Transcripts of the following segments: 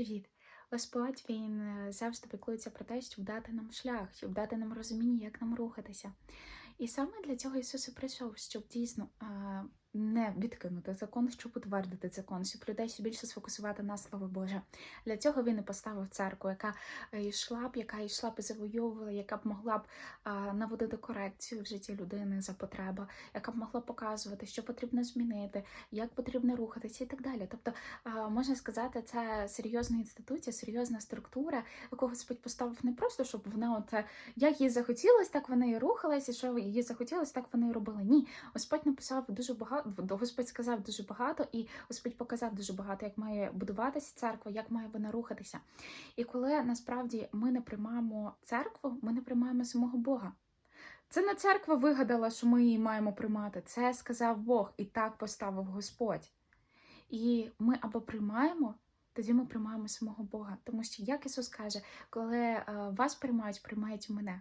Привіт! Господь він е, завжди піклується про те, щоб дати нам шлях, щоб дати нам розуміння, як нам рухатися. І саме для цього Ісус і прийшов, щоб дійсно не відкинути закон, щоб утвердити закон, щоб людей ще більше сфокусувати на Слово Боже. Для цього він і поставив церкву, яка е, йшла б, яка йшла б і завойовувала, яка б могла б наводити корекцію в житті людини за потреба, яка б могла показувати, що потрібно змінити, як потрібно рухатися і так далі. Тобто, можна сказати, це серйозна інституція, серйозна структура, яку Господь поставив не просто, щоб вона от як їй захотілось, так вона і рухалась, і що їй захотілось, так вона і робила. Ні, Господь написав дуже багато, Господь сказав дуже багато, і Господь показав дуже багато, як має будуватися церква, як має вона рухатися. І коли насправді ми не приймаємо церкву, ми не приймаємо самого Бога. Це не церква вигадала, що ми її маємо приймати. Це сказав Бог, і так поставив Господь. І ми або приймаємо, тоді ми приймаємо самого Бога. Тому що, як Ісус каже, коли е, вас приймають, приймають мене.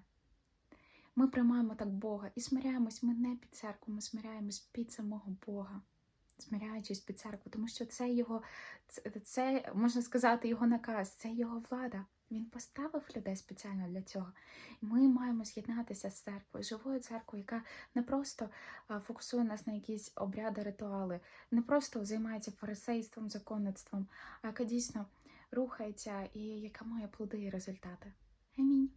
Ми приймаємо так Бога і смиряємось ми не під церкву, ми смиряємось під самого Бога, смиряючись під церкву, тому що це його, це, це можна сказати, його наказ, це його влада. Він поставив людей спеціально для цього. Ми маємо з'єднатися з церквою, живою церквою, яка не просто фокусує нас на якісь обряди, ритуали, не просто займається фарисейством, законництвом, а яка дійсно рухається і яка має плоди і результати. Амінь.